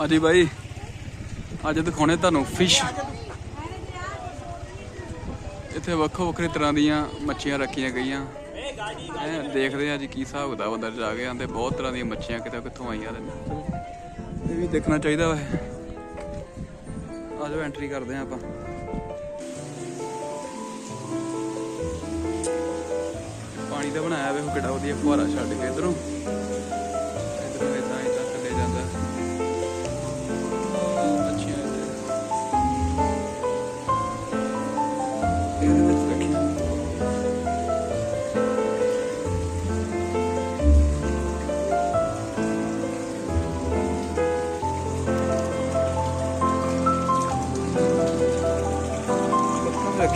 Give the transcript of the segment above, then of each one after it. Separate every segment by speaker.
Speaker 1: ਹਾਂਜੀ ਬਾਈ। ਅੱਜ ਦਿਖਾਉਣੇ ਤੁਹਾਨੂੰ ਫਿਸ਼ ਇੱਥੇ ਵੱਖੋ ਵੱਖਰੇ ਤਰ੍ਹਾਂ ਦੀਆਂ ਮੱਛੀਆਂ ਰੱਖੀਆਂ ਗਈਆਂ। ਐ ਦੇਖਦੇ ਆ ਜੀ ਕੀ ਹਿਸਾਬ ਦਾ ਬੰਦਾ ਜਾ ਕੇ ਆਂਦੇ ਬਹੁਤ ਤਰ੍ਹਾਂ ਦੀਆਂ ਮੱਛੀਆਂ ਕਿਤੇ ਕਿੱਥੋਂ ਆਈਆਂ ਨੇ। ਇਹ ਵੀ ਦੇਖਣਾ ਚਾਹੀਦਾ ਵਾ। ਆਜੋ ਐਂਟਰੀ ਕਰਦੇ ਆ ਆਪਾਂ। ਪਾਣੀ ਦਾ ਬਣਾਇਆ ਵੇਖੋ ਕਿੱਡਾ ਵਧੀਆ ਫੁਹਾਰਾ ਛੱਡ ਕੇ ਇਧਰੋਂ ਇਧਰੋਂ।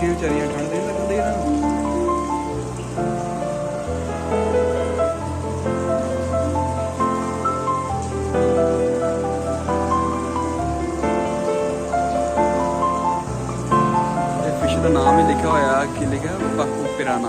Speaker 1: ਲੱਤਾਂ ਵਿਚਾਰੀਆਂ ਠੰਡ ਦੇ ਲੱਗਦੀ ਇਹਨਾਂ ਨੂੰ। ਦਾ ਨਾਮ ਹੀ ਲਿਖਿਆ ਹੋਇਆ, ਕਿ ਲਿਖਿਆ? Baku piranha.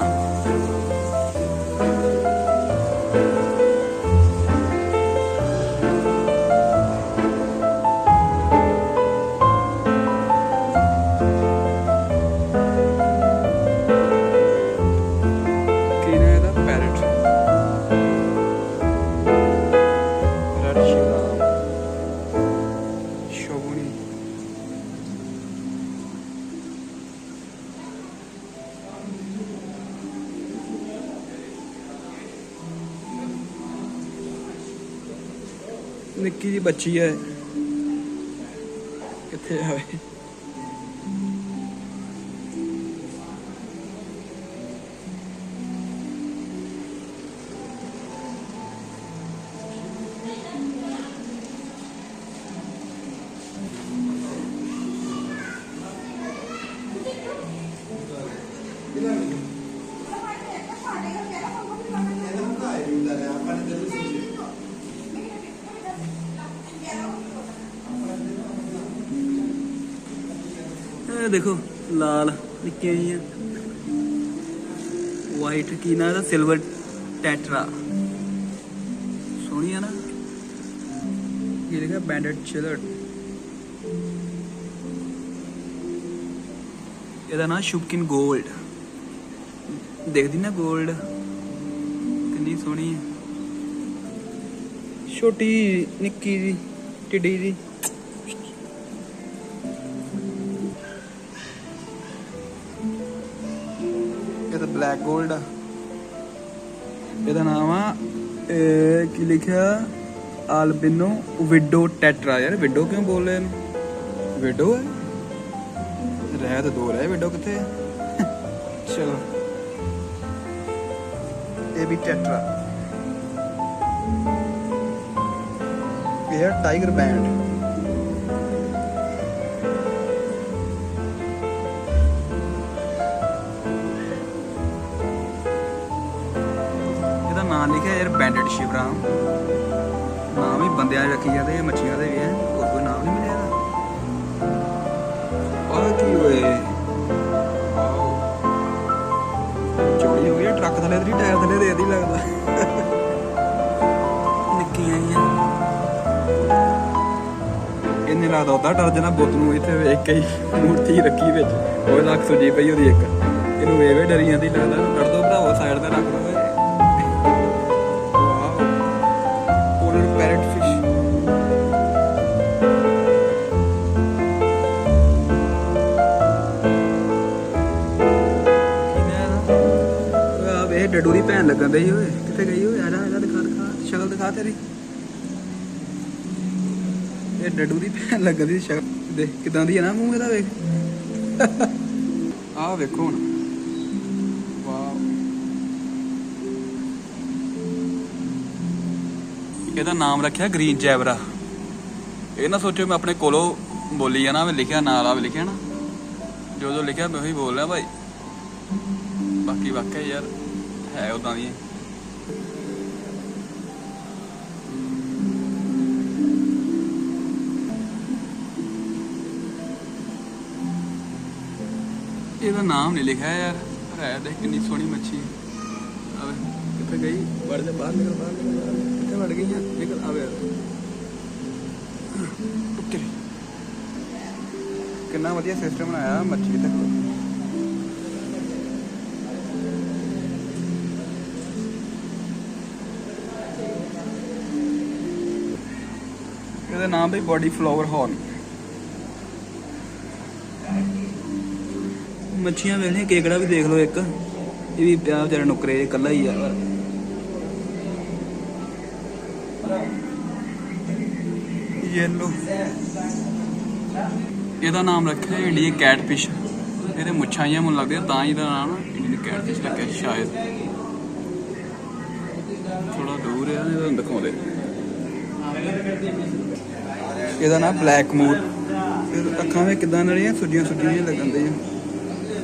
Speaker 1: ਨਿੱਕੀ ਜੀ ਬੱਚੀ ਹੈ। ਕਿੱਥੇ ਆਵੇ। ਇਹ ਦੇਖੋ, ਲਾਲ, ਨਿੱਕੀਆਂ ਜਿਹੀਆਂ। ਵਾਈਟ ਕੀ ਨਾ ਇਹਦਾ? ਸਿਲਵਰ ਟੈਟਰਾ ਸੋਹਣੀ ਆ ਨਾ। ਇਹ ਲਿਖਿਆ ਬੈਂਡਡ ਚਿਲਡ ਇਹਦਾ ਨਾਮ ਸ਼ੁਪਕਿਨ 골ਡ ਦੇਖਦੀ ਨਾ 골ਡ ਕਿੰਨੀ ਸੋਹਣੀ ਹੈ ਛੋਟੀ, ਨਿੱਕੀ ਜੀ ਟਿੱਡੀ ਜੀ ਬਲੈਕ 골ਡ ਇਹਦਾ ਨਾਮ ਆ, ਇਹ ਕੀ ਲਿਖਿਆ? ਆਲਬਿਨੋ ਵਿਡੋ ਟੈਟਰਾ ਯਾਰ ਵਿਡੋ ਕਿਉਂ ਬੋਲ ਰਹੇ ਇਹਨੂੰ? ਵਿਡੋ ਹੈ? ਰਹਿ ਤਾਂ ਦੋ ਰਹਿ ਵਿਡੋ ਕਿੱਥੇ ਚਲੋ। ਇਹ ਵੀ ਟੈਟਰਾ ਇਹ ਟਾਈਗਰ ਬੈਂਡ ਨਾਮ ਲਿਖਿਆ ਯਾਰ ਬੈਂਡਡ ਸ਼ਿਵਰਾਮ। ਨਾਮ ਹੀ ਬੰਦਿਆਂ ਦੇ ਰੱਖੀ ਜਾਂਦੇ, ਮੱਛੀਆਂ ਦੇ ਵੀ ਹੈ। ਹੋਰ ਕੋਈ ਨਾਮ ਨਹੀਂ ਮਿਲਿਆ ਇਹਦਾ। ਆਹ ਕੀ ਹੋਏ ਚੋਰੀ ਹੋ ਗਈ, ਟਰੱਕ ਥੱਲੇ ਦੀ ਟਾਇਰ ਥੱਲੇ ਦੇ ਦੀ ਲੱਗਦਾ। ਨਿੱਕੀਆਂ ਆਈਆਂ ਇਹਨੇ ਲੱਗਦਾ ਉਹਦਾ ਡਰ ਜਨਾ ਬੁੱਤ ਨੂੰ ਇੱਥੇ ਵੇਖ ਕੇ ਮੂਰਤੀ ਰੱਖੀ ਵਿੱਚ। ਉਹ ਲੱਖ ਸੁਜੀ ਪਈ ਉਹਦੀ ਇੱਕ। ਇਹਨੂੰ ਵੇ ਡਰੀ ਜਾਂਦੀ ਲੱਗਦਾ, ਡਰ ਦੋ ਭਰਾਵਾ ਸਾਈਡ ਤੇ ਰੱਖ ਦੋ ਲੱਗਣ ਦਈ ਓਏ? ਕਿੱਥੇ ਗਈ ਓਏ? ਆ ਜਾ ਆ ਜਾ, ਦਿਖਾ ਦਿਖਾ। ਸ਼ਕਲ ਦਿਖਾ ਤੇਰੀ। ਇਹ ਡੱਡੂ ਦੀ ਭੈਣ ਲੱਗਣ ਸ਼ਕਲ। ਦੇਖ, ਕਿਦਾਂ ਦੀ ਹੈ ਨਾ ਮੂੰਹ ਇਹਦਾ, ਵੇਖ। ਆਹ ਵੇਖੋ ਹੁਣ। ਵਾਓ। ਇਹਦਾ ਨਾਮ ਰੱਖਿਆ, ਗ੍ਰੀਨ ਜੈਬਰਾ ਇਹ ਨਾ ਸੋਚੋ ਮੈਂ ਆਪਣੇ ਕੋਲੋਂ ਬੋਲੀ ਜਾਣਾ, ਮੈਂ ਲਿਖਿਆ ਨਾਲ ਆ ਲਿਖਿਆ ਨਾ। ਜੋ ਜੋ ਲਿਖਿਆ, ਮੈਂ ਉਹੀ ਬੋਲ ਰਿਹਾ ਭਾਈ। ਬਾਕੀ ਵਾਕਿਆ ਯਾਰ। ਹੈ ਉਦਾਂ ਦੀ ਇਹਦਾ ਨਾਮ ਨਹੀਂ ਲਿਖਿਆ ਯਾਰ। ਹੈ ਦੇਖ ਕਿੰਨੀ ਸੋਹਣੀ ਮੱਛੀ। ਆਵੇ, ਕਿੱਥੇ ਗਈ? ਵੜ ਜਾ, ਬਾਹਰ ਨਿਕਲ ਬਾਹਰ ਨਿਕਲ ਕਿੱਥੇ ਵੜ ਗਈ ਆ? ਨਿਕਲ, ਆਵੇ ਕਿੰਨਾ ਵਧੀਆ ਸਿਸਟਮ ਬਣਾਇਆ ਮੱਛੀ ਤੱਕ ਨਾਮ ਵੀ ਬੋਡੀ ਫਲਾਵਰ ਹਾਰਨ ਮੱਛੀਆਂ ਵੇਖਣੇ ਕੇਕੜਾ ਵੀ ਦੇਖ ਲਓ ਇੱਕ। ਇਹ ਵੀ ਪਿਆ ਵਿਚਾਰਾ ਨੁਕਰੇ ਇਕੱਲਾ ਹੀ ਆ। ਯੈਲੋ ਇਹਦਾ ਨਾਮ ਰੱਖਿਆ ਇੰਡੀਅਨ ਕੈਟਫਿਸ਼ ਇਹਦੇ ਮੁੱਛਾਂ ਜਿਹੀਆਂ ਮੈਨੂੰ ਲੱਗਦੀਆਂ, ਤਾਂ ਹੀ ਇਹਦਾ ਨਾਮ ਇੰਡੀਅਨ ਕੈਟਫਿਸ਼ ਰੱਖਿਆ ਸ਼ਾਇਦ। ਥੋੜਾ ਦੂਰ ਹੈ ਇਹਦਾ ਦਿਖਾਉਂਦੇ। ਇਹਦਾ ਨਾਮ ਬਲੈਕ ਮੂਰ ਇਹ ਅੱਖਾਂ ਵਿੱਚ ਕਿਦਾਂ ਨੜੀਆਂ ਸੁੱਜੀਆਂ ਸੁੱਜੀਆਂ ਜਿਹੀਆਂ ਲੱਗਣ ਦੀਆਂ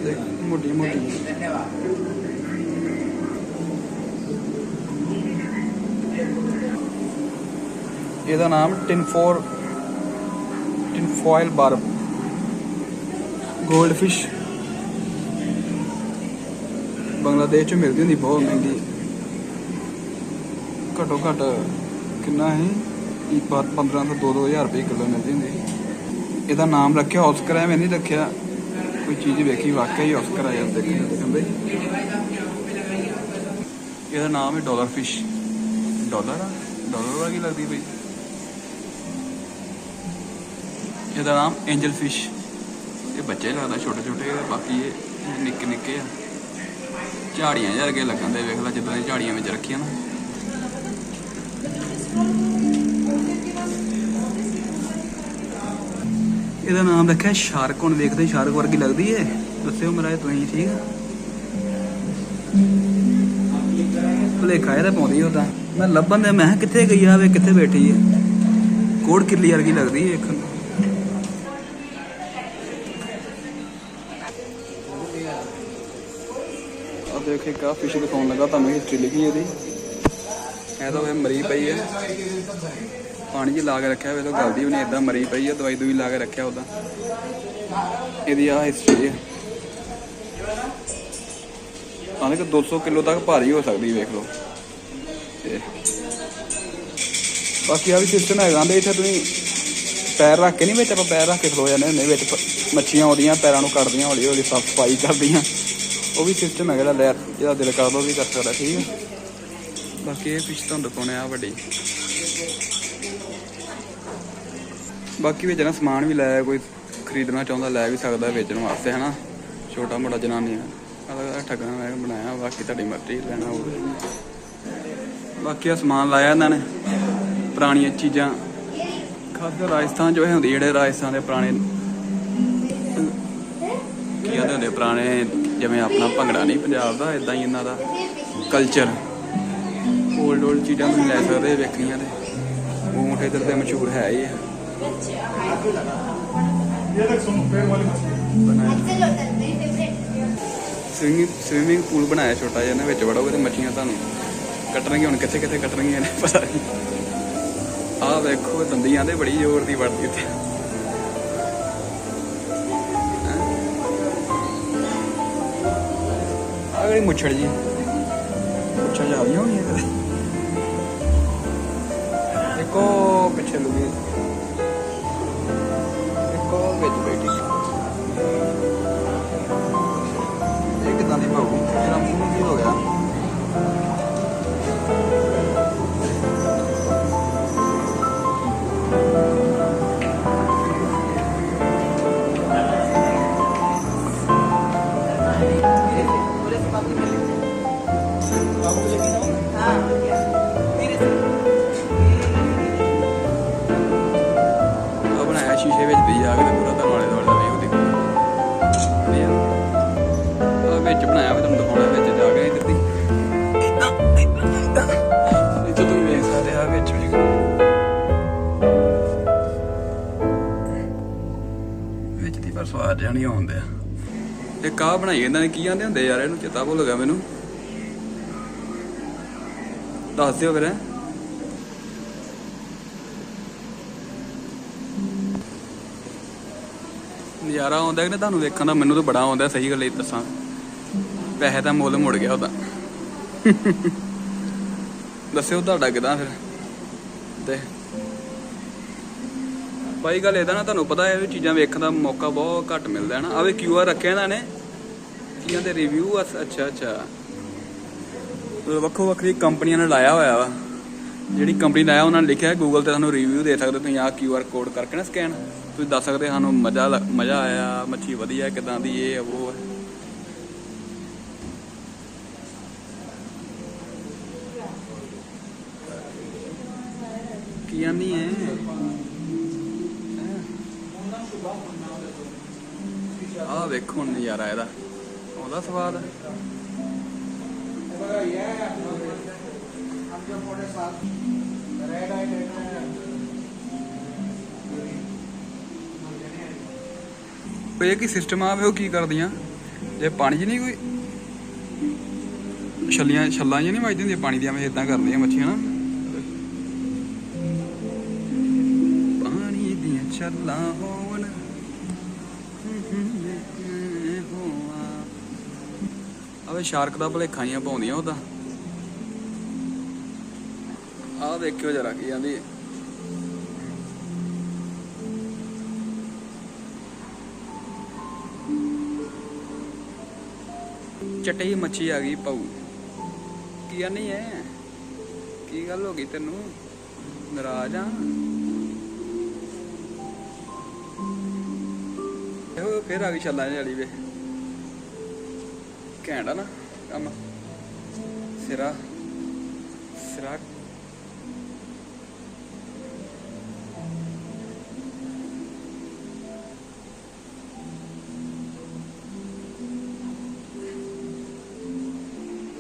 Speaker 1: ਦੇਖ ਮੋਟੀ ਮੋਟੀ ਇਹਦਾ ਨਾਮ tinfoil tinfoil barb gold fish Bangladesh ਚ ਮਿਲਦੀ ਹੁੰਦੀ, ਬਹੁਤ ਮਹਿੰਗੀ। ਘੱਟੋ ਘੱਟ ਕਿੰਨਾ ਹੈ? ਇਹ 15 ਤੋਂ 2-2000 ਰੁਪਏ ਕਿਲੋ ਮਿਲਦੀ ਹੁੰਦੀ ਇਹਦਾ ਨਾਮ ਰੱਖਿਆ ਆਸਕਰ ਐ ਮੈਂ ਨਹੀਂ ਰੱਖਿਆ। ਕੋਈ ਚੀਜ਼ ਵੇਖੀ ਵਾਕਿਆ ਹੀ ਆਸਕਰ ਆ ਜਾਂਦਾ ਕਹਿੰਦੇ ਇਹਦਾ ਨਾਮ ਹੈ ਡਾਲਰ ਫਿਸ਼ ਡਾਲਰ ਆ? ਡਾਲਰ ਵਰਗੀ ਲੱਗਦੀ ਬਈ? ਇਹਦਾ ਨਾਮ ਐਂਜਲ ਫਿਸ਼ ਇਹ ਬੱਚੇ ਲੱਗਦਾ, ਛੋਟੇ ਛੋਟੇ ਬਾਕੀ ਇਹ ਨਿੱਕੇ ਨਿੱਕੇ ਆ। ਝਾੜੀਆਂ ਜਿਹੇ ਵਰਗੇ ਲੱਗਣ ਦੇ, ਵੇਖ ਲੈ ਜਿੱਦਾਂ ਦੀ ਝਾੜੀਆਂ ਵਿੱਚ ਰੱਖੀਆਂ ਨਾ। ਇਹਦਾ ਨਾਮ ਰੱਖਿਆ ਸ਼ਾਰਕ, ਹੁਣ ਵੇਖਦੇ ਸ਼ਾਰਕ ਵਰਗੀ ਲੱਗਦੀ ਏ। ਦੱਸਿਓ ਮੇਰਾ ਤੁਸੀਂ ਠੀਕ ਆ ਭੁਲੇਖਾ ਇਹਦਾ ਪਾਉਂਦੀ ਉਹਦਾ ਮੈਂ ਲੱਭਣ ਦੇ ਮੈਂ ਕਿਹਾ ਕਿੱਥੇ ਗਈ ਆ, ਵੇ ਕਿੱਥੇ ਬੈਠੀ ਏ? ਕੋੜ ਕਿੱਲੀ ਵਰਗੀ ਲੱਗਦੀ ਏ ਵੇਖਣ ਨੂੰ। ਆ ਦੇਖੇ ਕਾ ਫਿਸ਼ ਦਿਖਾਉਣ ਲੱਗਾ, ਤੁਹਾਨੂੰ ਹਿਸਟਰੀ ਲਿਖੀ ਇਹਦੀ। ਇਹ ਤਾਂ ਵੇ ਮਰੀ ਪਈ ਹੈ ਪਾਣੀ 'ਚ ਲਾ ਕੇ ਰੱਖਿਆ ਵੇ ਤਾਂ ਗਲਦੀ ਵੀ ਨਹੀਂ ਇਦਾਂ ਮਰੀ ਪਈ ਆ, ਦਵਾਈ ਦੂਈ ਲਾ ਕੇ ਰੱਖਿਆ ਉਹਦਾ। ਇਹਦੀ ਆ ਹਿਸਟਰੀ ਹੈ ਆਨੇ ਕਿ 200 ਕਿਲੋ ਤੱਕ ਭਾਰੀ ਹੋ ਸਕਦੀ, ਵੇਖ ਲਓ। ਬਾਕੀ ਆ ਵੀ ਸਿਸਟਮ ਹੈਗਾ, ਆਂਦੇ ਇੱਥੇ ਤੁਸੀਂ ਪੈਰ ਰੱਖ ਕੇ ਨਹੀਂ ਵਿੱਚ, ਆਪਾਂ ਪੈਰ ਰੱਖ ਕੇ ਖਲੋ ਜਾਂਦੇ ਹੁੰਦੇ, ਵਿੱਚ ਮੱਛੀਆਂ ਆਉਂਦੀਆਂ, ਪੈਰਾਂ ਨੂੰ ਕੱਢਦੀਆਂ ਹੌਲੀ ਹੌਲੀ ਸਾਫ਼ ਸਫ਼ਾਈ ਕਰਦੀਆਂ। ਉਹ ਵੀ ਸਿਸਟਮ ਹੈਗਾ ਜਿਹੜਾ ਲੈ ਜਿਹਦਾ ਦਿਲ ਕਰਦਾ ਉਹ ਵੀ ਕਰ ਸਕਦਾ, ਠੀਕ ਹੈ ਬਾਕੀ ਇਹ ਫਿਸ਼ ਤੁਹਾਨੂੰ ਦਿਖਾਉਣੇ ਆ ਵੱਡੀ। ਬਾਕੀ ਵਿੱਚ ਨਾ ਸਮਾਨ ਵੀ ਲਾਇਆ ਕੋਈ ਖਰੀਦਣਾ ਚਾਹੁੰਦਾ ਲੈ ਵੀ ਸਕਦਾ ਵੇਚਣ ਵਾਸਤੇ, ਹਨਾ? ਛੋਟਾ ਮੋਟਾ ਜਨਾਨੀ ਆ। ਠੱਗਣਾ ਮੈਂ ਬਣਾਇਆ, ਬਾਕੀ ਤੁਹਾਡੀ ਮਰਜ਼ੀ, ਲੈਣਾ ਹੋਵੇ। ਬਾਕੀ ਆ ਸਮਾਨ ਲਾਇਆ ਇਹਨਾਂ ਨੇ, ਪੁਰਾਣੀਆਂ ਚੀਜ਼ਾਂ। ਖਾਦ ਰਾਜਸਥਾਨ ਜੋ ਇਹ ਹੁੰਦੀ ਜਿਹੜੇ ਰਾਜਸਥਾਨ ਦੇ ਪੁਰਾਣੇ, ਕੀ ਕਹਿੰਦੇ ਹੁੰਦੇ ਪੁਰਾਣੇ ਜਿਵੇਂ ਆਪਣਾ ਭੰਗੜਾ ਨਹੀਂ ਪੰਜਾਬ ਦਾ ਇਦਾਂ ਹੀ ਇਹਨਾਂ ਦਾ ਕਲਚਰ 올ਡ 올ਡ ਚੀਜ਼ਾਂ ਤੁਸੀਂ ਲੈ ਸਕਦੇ ਵੇਖਣੀਆਂ ਤੇ। ਊਂਠ ਇਧਰ ਤੇ ਮਸ਼ਹੂਰ ਹੈ ਹੀ ਹੈ ਸਵਿਮਿੰਗ ਸਵਿਮਿੰਗ ਪੂਲ ਬਣਾਇਆ ਛੋਟਾ ਜਿਹਾ ਨਾ ਵਿੱਚ ਵੜੋਗੇ ਤੇ ਮੱਛੀਆਂ ਤੁਹਾਨੂੰ ਕੱਟਣਗੀਆਂ, ਹੁਣ ਕਿੱਥੇ ਕਿੱਥੇ ਕੱਟਣਗੀਆਂ ਨੇ, ਪਤਾ ਨਹੀਂ ਆਹ ਵੇਖੋ ਦੰਦੀਆਂ ਤੇ ਬੜੀ ਜ਼ੋਰ ਦੀ ਵੜਦੀ ਉੱਤੇ ਆ ਗਈ ਮੁੱਛੜ ਜੀ। ਮੁੱਛਾਂ ਜਾਂਦੀਆਂ ਹੋਣੀਆਂ। ਕਦੇ ਇੱਕੋ ਪਿੱਛੇ ਲੁਗੀ ਆ ਬਣਾਇਆ ਸ਼ੀਸ਼ੇ ਵਿੱਚ ਦੀ ਜਾ ਕੇ ਤੇ ਪੂਰਾ ਤੁਹਾਨੂੰ ਆਲੇ ਦੁਆਲੇ ਦਾ ਵਿਊ ਦਿਖੂਗਾ ਆ ਵਿੱਚ ਬਣਾਇਆ ਵੀ ਤੁਹਾਨੂੰ ਦਿਖਾਉਣਾ ਵਿੱਚ ਜਾ ਕੇ ਇੱਧਰ ਦੀ ਇਦਾਂ ਤੁਸੀਂ ਵੇਖ ਸਕਦੇ ਆ ਵਿੱਚ ਵੀ ਵਿੱਚ ਦੀ ਪਰ ਸਵਾਦ ਜਿਹਾ ਨਹੀਂ ਆਉਂਦੇ ਆ ਇਹ ਕਾਹ ਬਣਾਈ ਇਹਨਾਂ ਨੇ? ਕੀ ਆਂਦੇ ਹੁੰਦੇ ਯਾਰ? ਇਹਨੂੰ ਚੇਤਾ ਭੁੱਲ ਗਿਆ ਮੈਨੂੰ। ਦੱਸ ਦਿਓ ਫਿਰ ਨਜ਼ਾਰਾ ਆਉਂਦਾ ਕਿ ਨਹੀਂ ਤੁਹਾਨੂੰ ਵੇਖਣ ਦਾ? ਮੈਨੂੰ ਤਾਂ ਬੜਾ ਆਉਂਦਾ, ਸਹੀ ਗੱਲ ਇਹ ਦੱਸਾਂ। ਪੈਸੇ ਦਾ ਮੁੱਲ ਮੁੜ ਗਿਆ ਉਹਦਾ। ਦੱਸਿਓ ਤੁਹਾਡਾ ਕਿਦਾਂ ਫਿਰ? ਤੇ ਬਾਈ ਗੱਲ ਇਹਦਾ ਨਾ ਤੁਹਾਨੂੰ ਪਤਾ ਹੈ ਵੀ ਚੀਜ਼ਾਂ ਵੇਖਣ ਦਾ ਮੌਕਾ ਬਹੁਤ ਘੱਟ ਮਿਲਦਾ ਹੈ ਨਾ। ਆਵੇ ਕਿਊ ਆਰ ਰੱਖਿਆ ਇਹਨਾਂ ਨੇ। ਚੀਜ਼ਾਂ ਦੇ ਰਿਵਿਊ ਅੱਛਾ ਅੱਛਾ। ਵੱਖੋ ਵੱਖਰੀ ਕੰਪਨੀਆਂ ਨੇ ਲਾਇਆ ਹੋਇਆ ਵਾ। ਜਿਹੜੀ ਕੰਪਨੀ ਲਾਇਆ ਉਹਨਾਂ ਨੇ ਲਿਖਿਆ ਗੂਗਲ ਤੇ ਤੁਹਾਨੂੰ ਰਿਵਿਊ ਦੇ ਸਕਦੇ ਹੋ ਤੁਸੀਂ। ਆਹ ਕਿਊਆਰ ਕੋਡ ਕਰਕੇ ਨਾ ਸਕੈਨ ਤੁਸੀਂ ਦੱਸ ਸਕਦੇ ਹੋ ਸਾਨੂੰ ਮਜ਼ਾ ਲ- ਮਜ਼ਾ ਆਇਆ ਮੱਛੀ ਵਧੀਆ ਕਿਦਾਂ ਦੀ ਇਹ ਆ, ਉਹ। ਹੈ ਕੀ ਆਨੀ ਹੈ? ਆਹ ਹੁਣ ਨਜ਼ਾਰਾ ਇਹਦਾ। ਉਹਦਾ ਸਵਾਦ? ਕੋਈ ਇਹ ਕੀ ਸਿਸਟਮ ਆਵੇ ਉਹ ਕੀ ਕਰਦੀਆਂ? ਜੇ ਪਾਣੀ 'ਚ ਨਹੀਂ ਕੋਈ ਛੱਲੀਆਂ ਛੱਲਾਂ ਜਿਹੀਆਂ ਨਹੀਂ ਵੱਜਦੀਆਂ ਹੁੰਦੀਆਂ, ਪਾਣੀ ਦੀਆਂ ਮੈਂ ਇਦਾਂ ਕਰਦੀਆਂ ਮੱਛੀਆਂ ਨਾ ਪਾਣੀ ਦੀਆਂ ਛੱਲਾਂ ਹੋਣ ਆਵੇ ਸ਼ਾਰਕ ਦਾ ਭਲੇਖਾ ਹੀ ਪਾਉਂਦੀਆਂ ਉਹਦਾ ਆਹ ਦੇਖਿਓ ਜਰਾ ਕੀ ਜਾਂਦੀ ਚਟਈ ਮੱਛੀ ਆ ਗਈ ਪਾਉ ਕੀ ਨਹੀਂ ਹੈ ਕੀ ਗੱਲ ਹੋ ਗਈ ਤੈਨੂੰ? ਨਾਰਾਜ਼ ਆ। ਇਹੋ ਫੇਰ ਆ ਗਈ ਛੱਲਾਂ ਜਿਹੀ ਵਾਲੀ ਵੇ। ਘੈਂਟ ਆ ਨਾ ਕੰਮ। ਸਿਰਾ ਸਿਰਾ।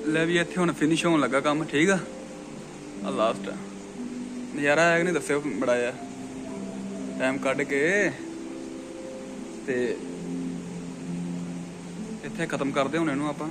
Speaker 1: ਲੈ ਵੀ ਇੱਥੇ ਹੁਣ ਫਿਨਿਸ਼ ਹੋਣ ਲੱਗਾ ਕੰਮ, ਠੀਕ ਆ? ਆ। ਲਾਸਟ ਨਜ਼ਾਰਾ ਆਇਆ ਕਿ ਨਹੀਂ ਦੱਸਿਓ, ਬੜਾ ਆ ਟਾਈਮ ਕੱਢ ਕੇ। ਤੇ ਇੱਥੇ ਖਤਮ ਕਰਦੇ ਹੁਣ ਇਹਨੂੰ ਆਪਾਂ।